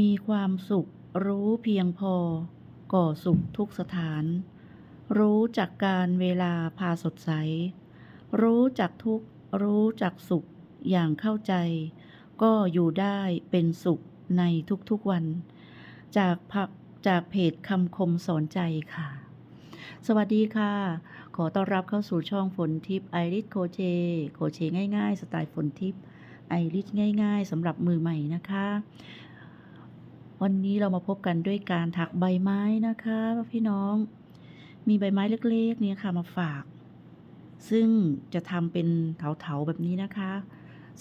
มีความสุขรู้เพียงพอ ก่อสุขทุกสถาน รู้จักการเวลาพาสดใส รู้จักทุกรู้จักสุขอย่างเข้าใจ ก็อยู่ได้เป็นสุขในทุกๆวัน จากพักจากเพจคำคมสอนใจค่ะ สวัสดีค่ะ ขอต้อนรับเข้าสู่ช่องฝนทิพย์ไอริสโคเช โคเชง่ายๆ สไตล์ฝนทิพย์ไอริสง่าย ๆสำหรับมือใหม่นะคะ วันนี้เรามาพบกันด้วยการถักใบไม้นะคะพี่น้อง มีใบไม้เล็กๆนี่ค่ะมาฝาก ซึ่งจะทำเป็นเถาๆแบบนี้นะคะ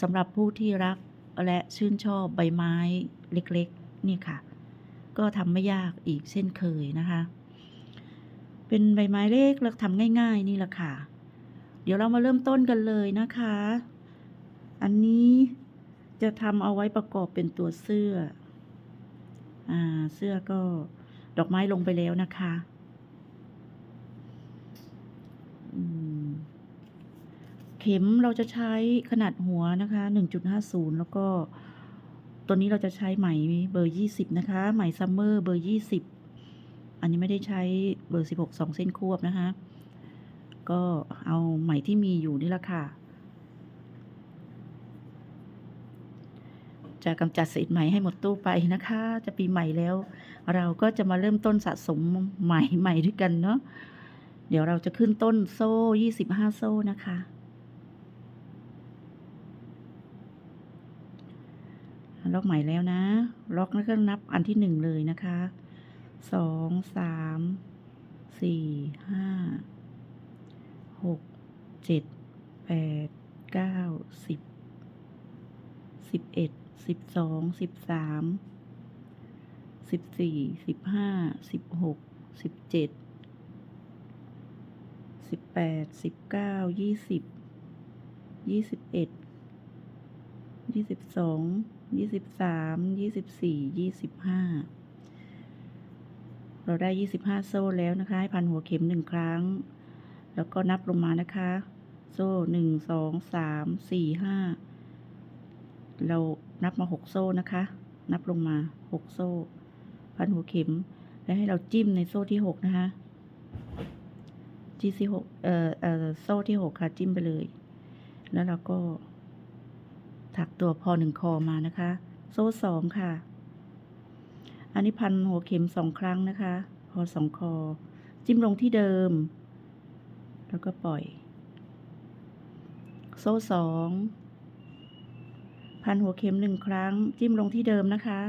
สำหรับผู้ที่รักและชื่นชอบใบไม้เล็กๆนี่ค่ะ ก็ทำไม่ยากอีกเช่นเคยนะคะ เป็นใบไม้เล็กแล้วทำง่าย ๆ นี่แหละค่ะ เดี๋ยวเรามาเริ่มต้นกันเลยนะคะ อันนี้จะทำเอาไว้ประกอบเป็นตัวเสื้อ อ่าเสื้อก็ดอกไม้ลงไปแล้วนะคะเข็มเราจะใช้ขนาดหัวนะคะ1.50 แล้วก็ตัวนี้เราจะใช้ไหมเบอร์ 20 นะคะ ไหมซัมเมอร์เบอร์ 20 อันนี้ไม่ได้ใช้เบอร์ 16 2 เส้นควบนะคะ ก็เอาไหมที่มีอยู่นี่แหละค่ะ จะกำจัดเศษไหมให้หมดตู้ไปนะคะ จะปีใหม่แล้ว เราก็จะมาเริ่มต้นสะสมไหม่ใหม่ด้วยกันเนาะเดี๋ยวเราจะขึ้นต้นโซ่25โซ่นะคะ ล็อกใหม่แล้วนะ ล็อกแล้วก็นับอันที่หนึ่งเลยนะคะสองสามสี่ห้าหกเจ็ดแปดเก้าสิบสิบเอ็ด สิบสองสิบสามสิบสี่สิบห้าสิบหกสิบเจ็ดสิบแปดสิบเก้ายี่สิบยี่สิบเอ็ดยี่สิบสองยี่สิบสามยี่สิบสี่ยี่สิบห้าเราได้ยี่สิบห้าโซ่แล้วนะคะ ให้พันหัวเข็มหนึ่งครั้ง แล้วก็นับลงมานะคะ โซ่หนึ่งสองสามสี่ห้าเรา นับมาหกโซ่นะคะ นับลงมาหกโซ่ พันหัวเข็ม แล้วให้เราจิ้มในโซ่ที่หกนะคะจี้ที่หกเอ่อเอ่อโซ่ที่หกค่ะจิ้มไปเลย แล้วเราก็ ถักตัวพอหนึ่งคอมานะคะ โซ่สองค่ะ อันนี้พันหัวเข็มสองครั้งนะคะ พอสองคอ จิ้มลงที่เดิม แล้วก็ปล่อย โซ่สอง พันหัวเข็มหนึ่งครั้ง จิ้มลงที่เดิมนะคะ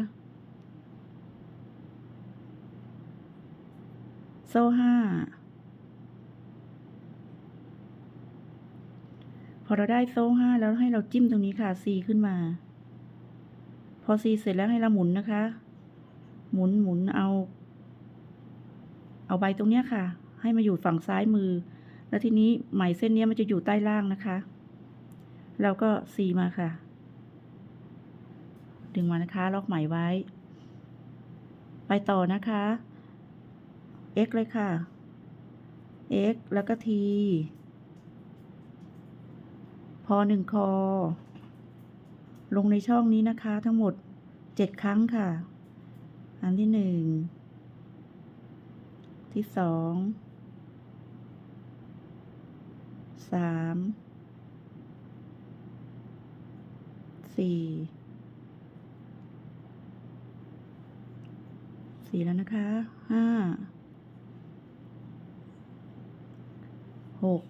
โซ่ห้าพอเราได้โซ่ห้าแล้วให้เราจิ้มตรงนี้ค่ะซีขึ้นมา พอซีเสร็จแล้วให้เราหมุนนะคะ หมุนหมุนเอา เอาใบตรงเนี้ยค่ะ ให้มาอยู่ฝั่งซ้ายมือ แล้วทีนี้ไหมเส้นเนี้ยมันจะอยู่ใต้ล่างนะคะ เราก็ซีมาค่ะ ดึงมานะคะ ล็อกไหมไว้ ไปต่อนะคะ x เลยค่ะ x แล้วก็ t พอหนึ่งคอ ลงในช่องนี้นะคะ ทั้งหมดเจ็ดครั้งค่ะ อันที่หนึ่ง ที่สอง สาม สี่ สี่แล้วนะคะห้าหก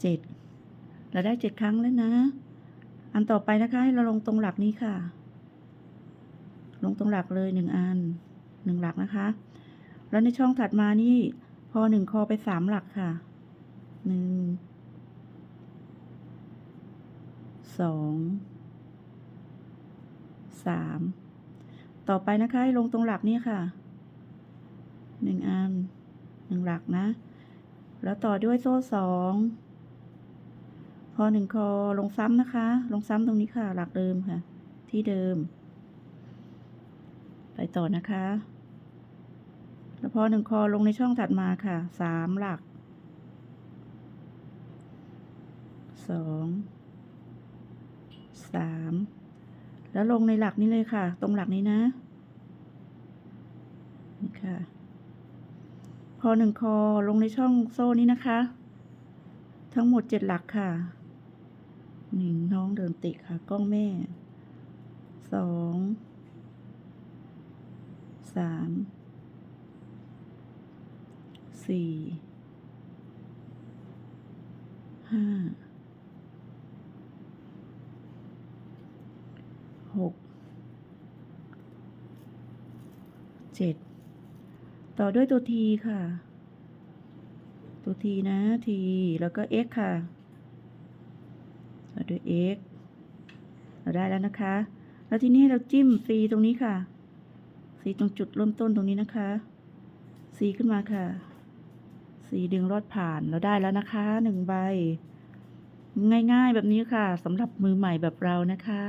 เจ็ดเราได้เจ็ดครั้งแล้วนะ อันต่อไปนะคะให้เราลงตรงหลักนี้ค่ะ ลงตรงหลักเลยหนึ่งอันหนึ่งหลักนะคะ แล้วในช่องถัดมานี่ พอหนึ่งคอไปสามหลักค่ะหนึ่งสอง สามต่อไปนะคะให้ลงตรงหลักนี้ค่ะหนึ่งอันหนึ่งหลักนะ แล้วต่อด้วยโซ่สองพอหนึ่งคอลงซ้ำนะคะ ลงซ้ำตรงนี้ค่ะ หลักเดิมค่ะ ที่เดิม ไปต่อนะคะ แล้วพอหนึ่งคอลงในช่องถัดมาค่ะสามหลักสองสาม แล้วลงในหลักนี้เลยค่ะ ตรงหลักนี้นะนี่ค่ะพอหนึ่งคอลงในช่องโซ่นี้นะคะ ทั้งหมดเจ็ดหลักค่ะหนึ่งน้องเดินติค่ะ กล้องแม่สองสามสี่ห้า หกเจ็ดต่อด้วยตัวทีค่ะ ตัวทีนะทีแล้วก็ x ค่ะต่อด้วย x เราได้แล้วนะคะ แล้วทีนี้เราจิ้ม c ตรงนี้ค่ะ c ตรงจุดเริ่มต้นตรงนี้นะคะ c ขึ้นมาค่ะ c ดึงรอดผ่านเราได้แล้วนะคะหนึ่งใบ ง่ายๆแบบนี้ค่ะสำหรับมือใหม่แบบเรานะคะ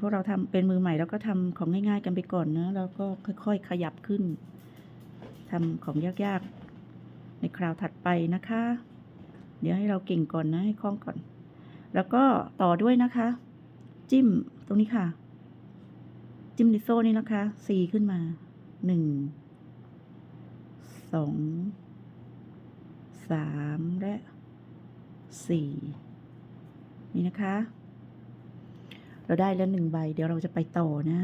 พวกเราทำเป็นมือใหม่แล้วก็ทำของง่ายๆกันไปก่อนเนะแล้วก็ค่อยๆขยับขึ้นทำของยากๆ ในคราวถัดไปนะคะ เดี๋ยวให้เราเก่งก่อนนะให้คล่องก่อน แล้วก็ต่อด้วยนะคะ จิ้มตรงนี้ค่ะ จิ้มในโซ่นี้นะคะ C ขึ้นมาหนึ่งสองสามและสี่นี่นะคะ เราได้แล้วหนึ่งใบ เดี๋ยวเราจะไปต่อนะ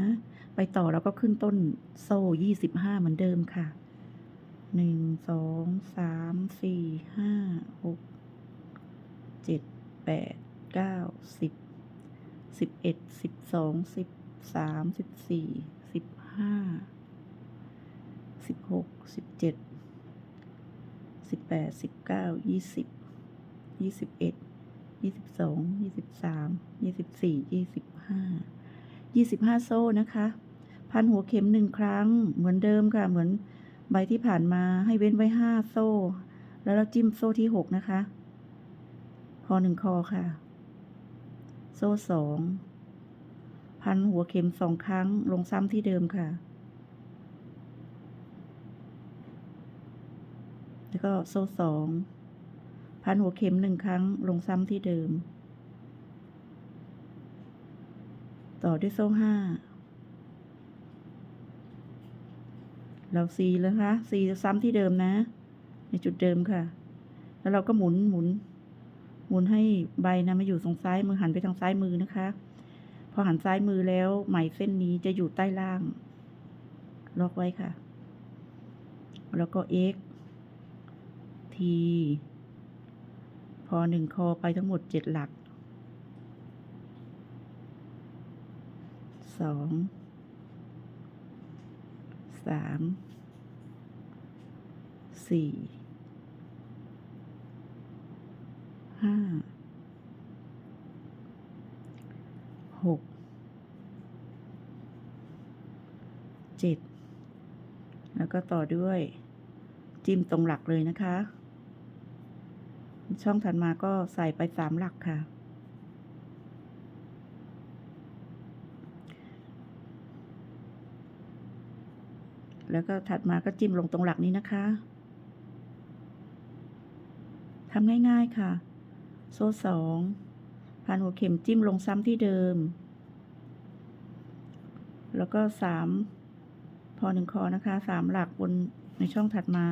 ไปต่อเราก็ขึ้นต้นโซ่ยี่สิบห้าเหมือนเดิมค่ะหนึ่งสองสามสี่ห้าหกเจ็ดแปดเก้าสิบสิบเอ็ดสิบสองสิบสามสิบสี่สิบห้าสิบหกสิบเจ็ดสิบแปดสิบเก้ายี่สิบยี่สิบเอ็ดยี่สิบสองยี่สิบสามยี่สิบสี่ยี่สิบ ห้ายี่สิบห้าโซ่นะคะ พันหัวเข็มหนึ่งครั้ง เหมือนเดิมค่ะ เหมือนใบที่ผ่านมาให้เว้นไว้ห้าโซ่ แล้วเราจิ้มโซ่ที่หกนะคะพอหนึ่งคอค่ะ โซ่สองพันหัวเข็มสองครั้ง ลงซ้ำที่เดิมค่ะ แล้วก็โซ่สองพันหัวเข็มหนึ่งครั้ง ลงซ้ำที่เดิม ต่อด้วยโซ่ห้าเราซีแล้วคะซีซ้ำที่เดิมนะ ในจุดเดิมค่ะ แล้วเราก็หมุนหมุน หมุนให้ใบนะมาอยู่ตรงซ้ายมือหันไปทางซ้ายมือนะคะ พอหันซ้ายมือแล้วไหมเส้นนี้จะอยู่ใต้ล่าง ล็อกไว้ค่ะ แล้วก็ x t พอหนึ่งคอไปทั้งหมดเจ็ดหลัก สองสามสี่ห้าหกเจ็ดแล้วก็ต่อด้วย จิ้มตรงหลักเลยนะคะ ช่องถัดมาก็ใส่ไปสามหลักค่ะ แล้วก็ถัดมาก็จิ้มลงตรงหลักนี้นะคะทำง่ายๆค่ะ โซ่สองพันหัวเข็มจิ้มลงซ้ำที่เดิม แล้วก็สามพอหนึ่งคอนะคะสามหลักบนในช่องถัดมา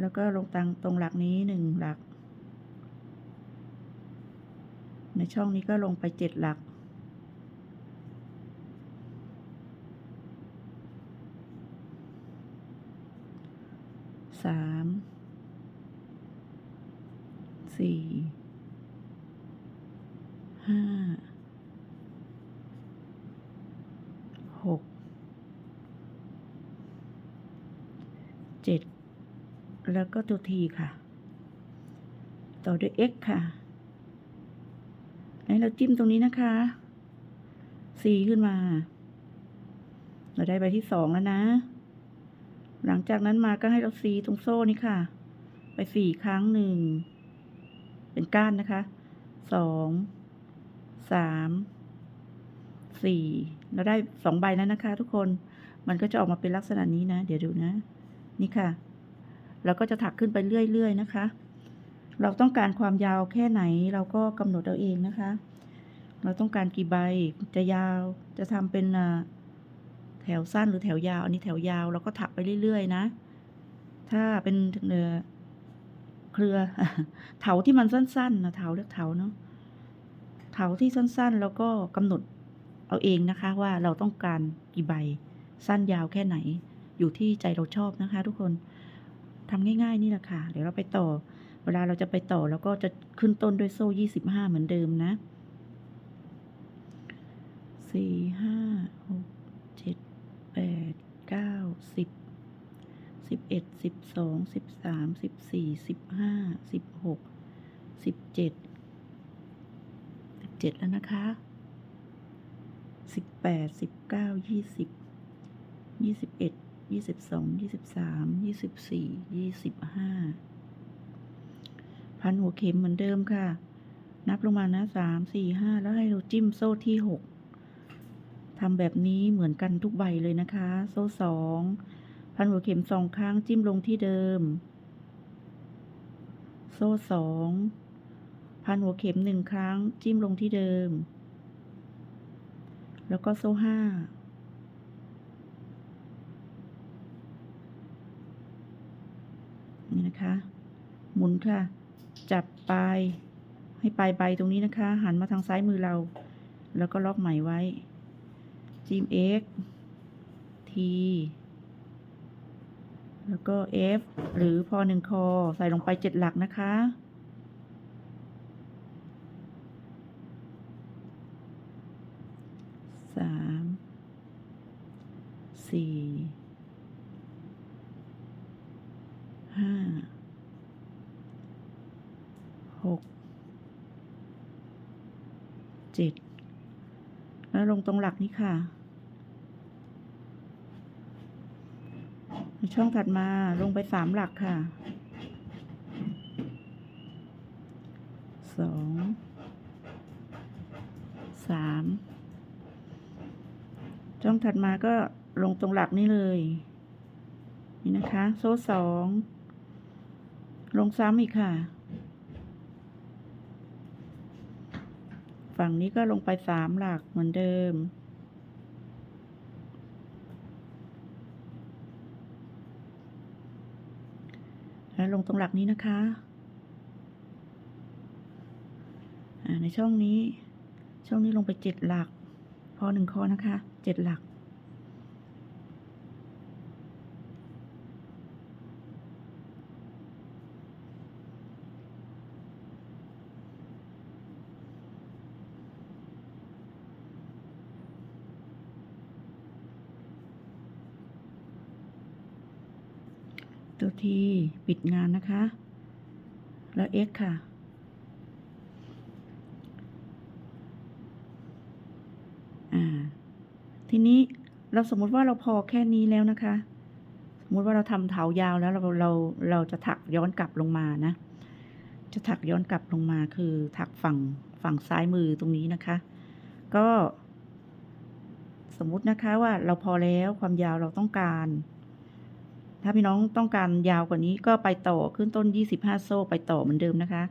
แล้วก็ลงตังตรงหลักนี้หนึ่งหลัก ในช่องนี้ก็ลงไปเจ็ดหลัก สามสี่ห้าหกเจ็ดแล้วก็ตัวทีค่ะ ต่อด้วย x ค่ะให้เราจิ้มตรงนี้นะคะ c ขึ้นมา เราได้ใบที่สองแล้วนะ หลังจากนั้นมาก็ให้เราซีตรงโซ่นี้ค่ะ ไปสี่ครั้งหนึ่ง เป็นก้านนะคะ สอง สาม สี่เราได้สองใบแล้วนะคะ ทุกคน มันก็จะออกมาเป็นลักษณะนี้นะ เดี๋ยวดูนะ นี่ค่ะ เราก็จะถักขึ้นไปเรื่อยๆนะคะ เราต้องการความยาวแค่ไหนเราก็กำหนดเอาเองนะคะ เราต้องการกี่ใบ จะยาว จะทำเป็นอ่า แถวสั้นหรือแถวยาว อันนี้แถวยาวเราก็ถักไปเรื่อยๆนะ ถ้าเป็นเอ่อเครือเถาที่มันสั้นๆนะเถาเรียกเถาเนาะเถาที่สั้นๆ แล้วก็กำหนดเอาเองนะคะ ว่าเราต้องการกี่ใบสั้นยาวแค่ไหน อยู่ที่ใจเราชอบนะคะ ทุกคนทำง่ายๆนี่แหละค่ะ เดี๋ยวเราไปต่อ เวลาเราจะไปต่อเราก็จะขึ้นต้นด้วยโซ่ยี่สิบห้าเหมือนเดิมนะสี่ห้าหกเจ็ดแปดเก้า สิบสิบเอ็ดสิบสองสิบสามสิบสี่สิบห้าสิบหกสิบเจ็ดสิบเจ็ดแล้วนะคะสิบแปดสิบเก้ายี่สิบยี่สิบเอ็ดยี่สิบสองยี่สิบสามยี่สิบสี่ยี่สิบห้าพันหัวเข็มเหมือนเดิมค่ะ นับลงมานะสามสี่ห้าแล้วให้เราจิ้มโซ่ที่หก ทำแบบนี้เหมือนกันทุกใบเลยนะคะ โซ่สองพันหัวเข็มสองครั้งจิ้มลงที่เดิม โซ่สองพันหัวเข็มหนึ่งครั้งจิ้มลงที่เดิม แล้วก็โซ่ห้านี่นะคะ หมุนค่ะ จับปลายให้ปลายใบตรงนี้นะคะ หันมาทางซ้ายมือเรา แล้วก็ล็อกใหมไว้ จิ้ม X T แล้วก็ F หรือพอหนึ่งคอ ใส่ลงไปเจ็ดหลักนะคะ สาม สี่ ห้า หก เจ็ด แล้วลงตรงหลักนี้ค่ะใน ช่องถัดมาลงไปสามหลักค่ะสองสามช่องถัดมาก็ลงตรงหลักนี้เลย นี่นะคะ โซ่สองลงซ้ำอีกค่ะ ฝั่งนี้ก็ลงไปสามหลักเหมือนเดิม แล้วลงตรงหลักนี้นะคะในช่องนี้ ช่องนี้ลงไปเจ็ดหลัก พอหนึ่งคอนะคะเจ็ดหลัก ตัวทีปิดงานนะคะ แล้ว X ค่ะอ่าทีนี้เราสมมติว่าเราพอแค่นี้แล้วนะคะ สมมติว่าเราทำเถายาวแล้วเราเราเราจะถักย้อนกลับลงมานะ จะถักย้อนกลับลงมาคือถักฝั่งฝั่งซ้ายมือตรงนี้นะคะ ก็ สมมตินะคะว่าเราพอแล้วความยาวเราต้องการ ถ้าพี่น้องต้องการยาวกว่านี้ก็ไปต่อขึ้นต้น 25 โซ่ไปต่อเหมือนเดิมนะคะ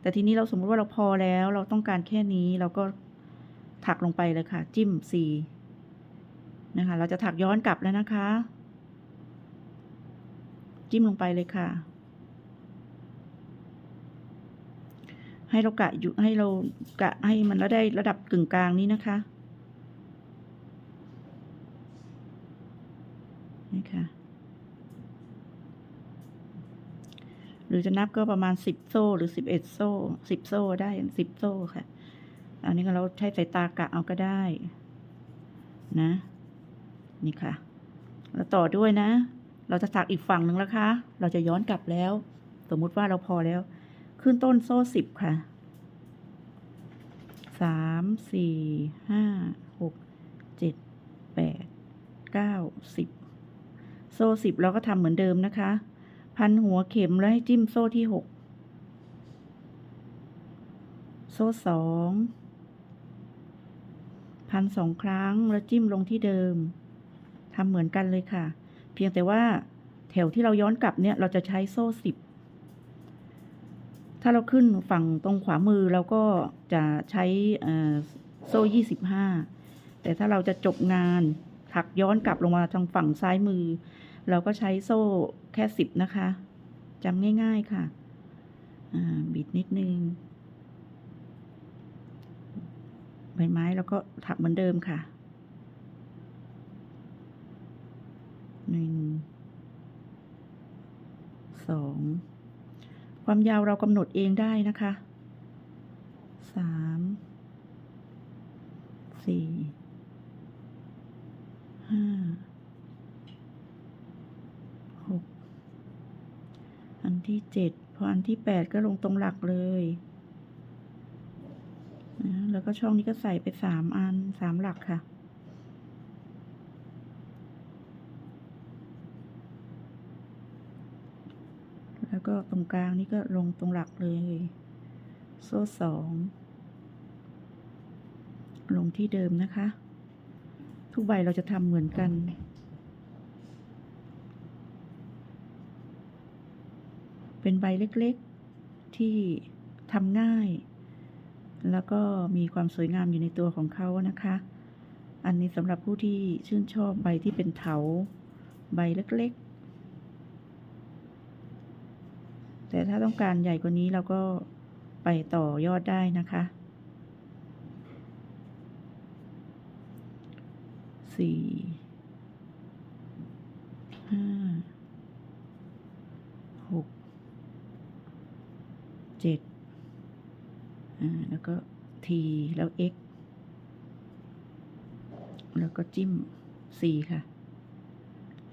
แต่ทีนี้เราสมมติว่าเราพอแล้วเราต้องการแค่นี้เราก็ถักลงไปเลยค่ะ จิ้ม C นะคะ เราจะถักย้อนกลับแล้วนะคะ จิ้มลงไปเลยค่ะ ให้เรากะอยู่ให้เรากะให้มันแล้วได้ระดับกึ่งกลางนี้นะคะนี่ค่ะ ห รือจะนับก็ประมาณสิบโซ่หรือสิบเอ็ดโซ่สิบโซ่ได้สิบโซ่ค่ะ อันนี้เราใช้สายตากะเอาก็ได้ นะ นี่ค่ะ แล้วต่อด้วยนะ เราจะถักอีกฝั่งหนึ่งแล้วคะเราจะย้อนกลับแล้ว สมมุติว่าเราพอแล้ว ขึ้นต้นโซ่สิบค่ะสามสี่ห้าหกเจ็ดแปดเก้าสิบโซ่สิบเราก็ทำเหมือนเดิมนะคะ พันหัวเข็มแล้วให้จิ้มโซ่ที่หกโซ่สองพันสองครั้งแล้วจิ้มลงที่เดิมทำเหมือนกันเลยค่ะ เพียงแต่ว่าแถวที่เราย้อนกลับเนี่ยเราจะใช้โซ่สิบถ้าเราขึ้นฝั่งตรงขวามือเราก็จะใช้โซ่ยี่สิบห้าแต่ถ้าเราจะจบงานถักย้อนกลับลงมาทางฝั่งซ้ายมือ เราก็ใช้โซ่ ค่สิบนะคะจำง่ายๆค่ะ อ่า บิดนิดนึง ใบไม้แล้วก็ถักเหมือนเดิมค่ะหนึ่งสองความยาวเรากำหนดเองได้นะคะสามสี่ห้า หก อัน ที่เจ็ดพออันที่แปดก็ลงตรงหลักเลยนะแล้วก็ช่องนี้ก็ใส่ไปสามอันสามหลักค่ะ แล้วก็ตรงกลางนี่ก็ลงตรงหลักเลย โซ่สองลงที่เดิมนะคะ ทุกใบเราจะทำเหมือนกัน เป็นใบเล็กๆที่ทำง่าย แล้วก็มีความสวยงามอยู่ในตัวของเขานะคะ อันนี้สำหรับผู้ที่ชื่นชอบใบที่เป็นเถา ใบเล็กๆ แต่ถ้าต้องการใหญ่กว่านี้เราก็ไปต่อยอดได้นะคะ สี่ห้าหก เจ็ดอ่าแล้วก็ T แล้ว X แล้วก็จิ้ม C ค่ะ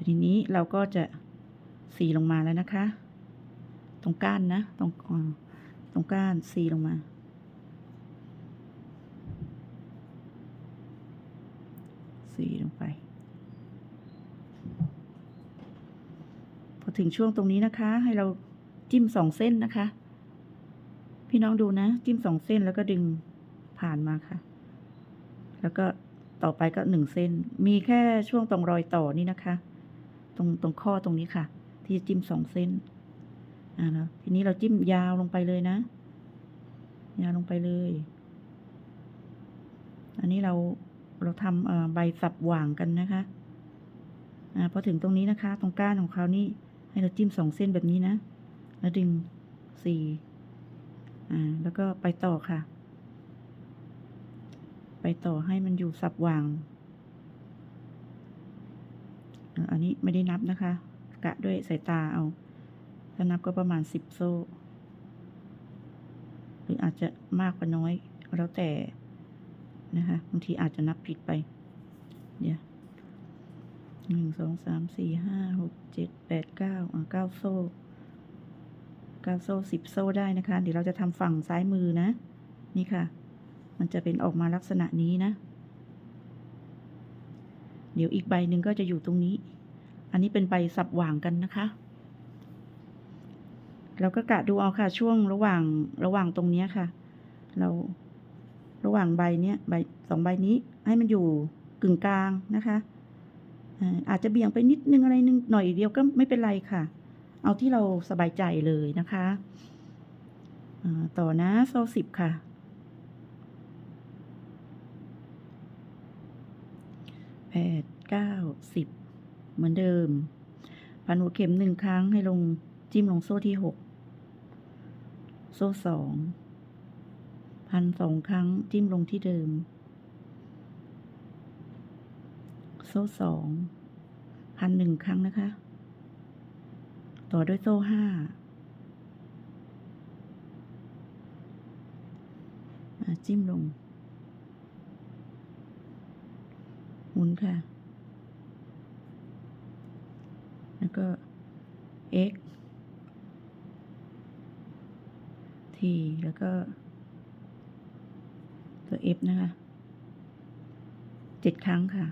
ทีนี้เราก็จะ C ลงมาแล้วนะคะ ตรงก้านนะ ตรงอ่าตรงก้าน C ลงมา C ลงไป พอถึงช่วงตรงนี้นะคะ ให้เราจิ้มสองเส้นนะคะ พี่น้องดูนะ จิ้มสองเส้นแล้วก็ดึงผ่านมาค่ะ แล้วก็ต่อไปก็หนึ่งเส้น มีแค่ช่วงตรงรอยต่อนี่นะคะ ตรงตรงข้อตรงนี้ค่ะ ที่จะจิ้มสองเส้นอ่าแล้วทีนี้เราจิ้มยาวลงไปเลยนะ ยาวลงไปเลย อันนี้เราเราทำใบสับหว่างกันนะคะอ่าพอถึงตรงนี้นะคะ ตรงก้านของเขานี่ให้เราจิ้มสองเส้นแบบนี้นะ แล้วดึงสี่ อ่าแล้วก็ไปต่อค่ะ ไปต่อให้มันอยู่สับว่าง อันนี้ไม่ได้นับนะคะ กะด้วยสายตาเอา ถ้านับก็ประมาณสิบโซ่ หรืออาจจะมากกว่าน้อย แล้วแต่นะคะบางทีอาจจะนับผิดไป เดี๋ยวหนึ่งสองสามสี่ห้าหกเจ็ดแปดเก้าเก้าโซ่ เก้าโซ่สิบโซ่ได้นะคะ เดี๋ยวเราจะทำฝั่งซ้ายมือนะ นี่ค่ะ มันจะเป็นออกมาลักษณะนี้นะ เดี๋ยวอีกใบหนึ่งก็จะอยู่ตรงนี้ อันนี้เป็นใบสับหว่างกันนะคะเราก็กะดูเอาค่ะช่วงระหว่างระหว่างตรงนี้ค่ะ เราระหว่างใบเนี้ยใบสองใบนี้ให้มันอยู่กึ่งกลางนะคะอาอาจจะเบี่ยงไปนิดนึงอะไรนึงหน่อยเดียวก็ไม่เป็นไรค่ะ เอาที่เราสบายใจเลยนะคะต่อนะโซ่สิบค่ะ แปดเก้าสิบเหมือนเดิม พันหัวเข็มหนึ่งครั้งให้ลงจิ้มลงโซ่ที่หกโซ่สองพันสองครั้งจิ้มลงที่เดิม โซ่สองพันหนึ่งครั้งนะคะ ต่อด้วยโซ่ห้าจิ้มลง หมุนค่ะ แล้วก็ x t แล้วก็ ตัว f นะคะเจ็ดครั้งค่ะ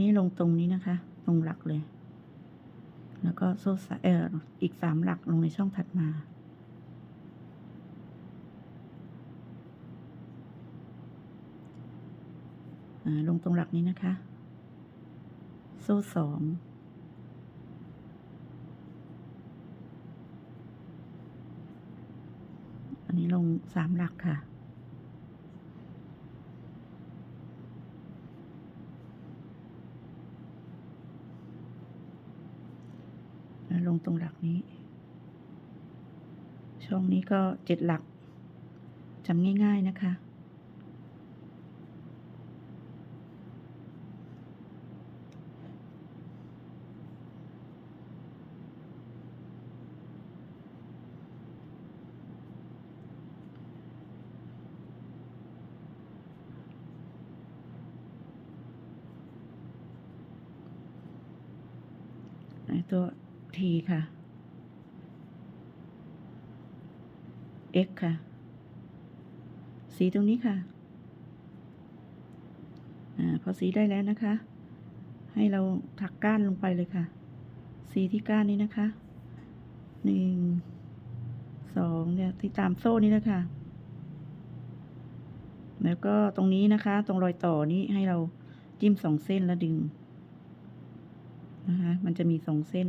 นี้ลงตรงนี้นะคะ ตรงหลักเลย แล้วก็โซ่เอออีกสามหลักลงในช่องถัดมา ลงตรงหลักนี้นะคะ โซ่สองอันนี้ลงสามหลักค่ะ แล้วลง ตรงหลักนี้ ช่องนี้ก็เจ็ดหลักจำง่าย ๆนะคะไอตัว T ค่ะ X ค่ะ สีตรงนี้ค่ะ อ่า พอสีได้แล้วนะคะ ให้เราถักก้านลงไปเลยค่ะ สีที่ก้านนี้นะคะ หนึ่ง สองเนี่ยที่ตามโซ่นี้นะคะ แล้วก็ตรงนี้นะคะ ตรงรอยต่อนี้ให้เราจิ้มสองเส้นแล้วดึงนะคะ มันจะมีสองเส้น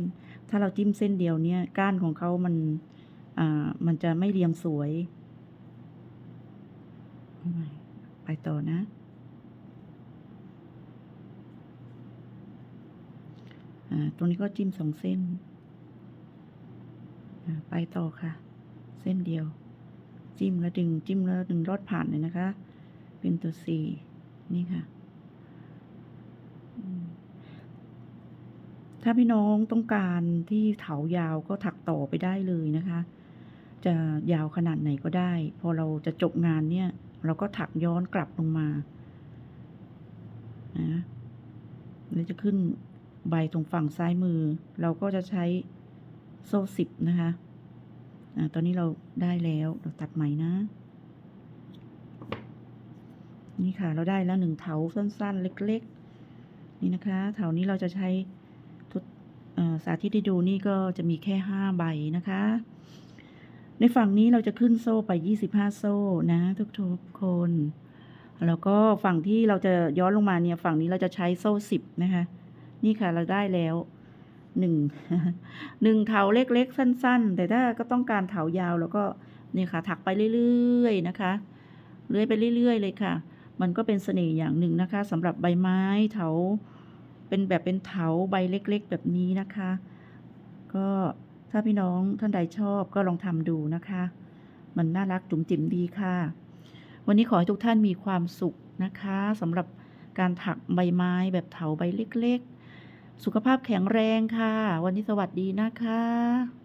ถ้าเราจิ้มเส้นเดียวเนี่ย ก้านของเขามันอ่ามันจะไม่เรียงสวย ไปต่อนะอ่าตรงนี้ก็จิ้มสองเส้นอ่าไปต่อค่ะ เส้นเดียว จิ้มแล้วดึง จิ้มแล้วดึงรอดผ่านเลยนะคะ เป็นตัวสี่นี่ค่ะอืม ถ้าพี่น้องต้องการที่เถายาวก็ถักต่อไปได้เลยนะคะ จะยาวขนาดไหนก็ได้ พอเราจะจบงานเนี่ย เราก็ถักย้อนกลับลงมานะแล้วจะขึ้นใบตรงฝั่งซ้ายมือ เราก็จะใช้โซ่สิบนะคะอ่าตอนนี้เราได้แล้วเราตัดใหมนะ นี่ค่ะเราได้แล้วหนึ่งเถาสั้นๆ เล็ก ๆ นี่นะคะ เถานี้เราจะใช้ สาธิตให้ดูนี่ก็จะมีแค่ห้าใบนะคะ ในฝั่งนี้เราจะขึ้นโซ่ไปยี่สิบห้าโซ่นะทุกๆคน แล้วก็ฝั่งที่เราจะย้อนลงมาเนี่ยฝั่งนี้เราจะใช้โซ่สิบนะคะ นี่ค่ะเราได้แล้วหนึ่งหนึ่งเถาเล็กๆ สั้น ๆ แต่ถ้าก็ต้องการเถายาวแล้วก็นี่ค่ะ ถักไปเรื่อยๆนะคะเลื่อยไปเรื่อยๆเลยค่ะ มันก็เป็นเสน่ห์อย่างหนึ่งนะคะสำหรับใบไม้เถา เป็นแบบเป็นเถาใบเล็กๆ แบบนี้นะคะ ก็ถ้าพี่น้องท่านใดชอบก็ลองทำดูนะคะ มันน่ารักจุ๋มจิ๋มดีค่ะ วันนี้ขอให้ทุกท่านมีความสุขนะคะสำหรับการถักใบไม้แบบเถาใบเล็กๆ สุขภาพแข็งแรงค่ะ วันนี้สวัสดีนะคะ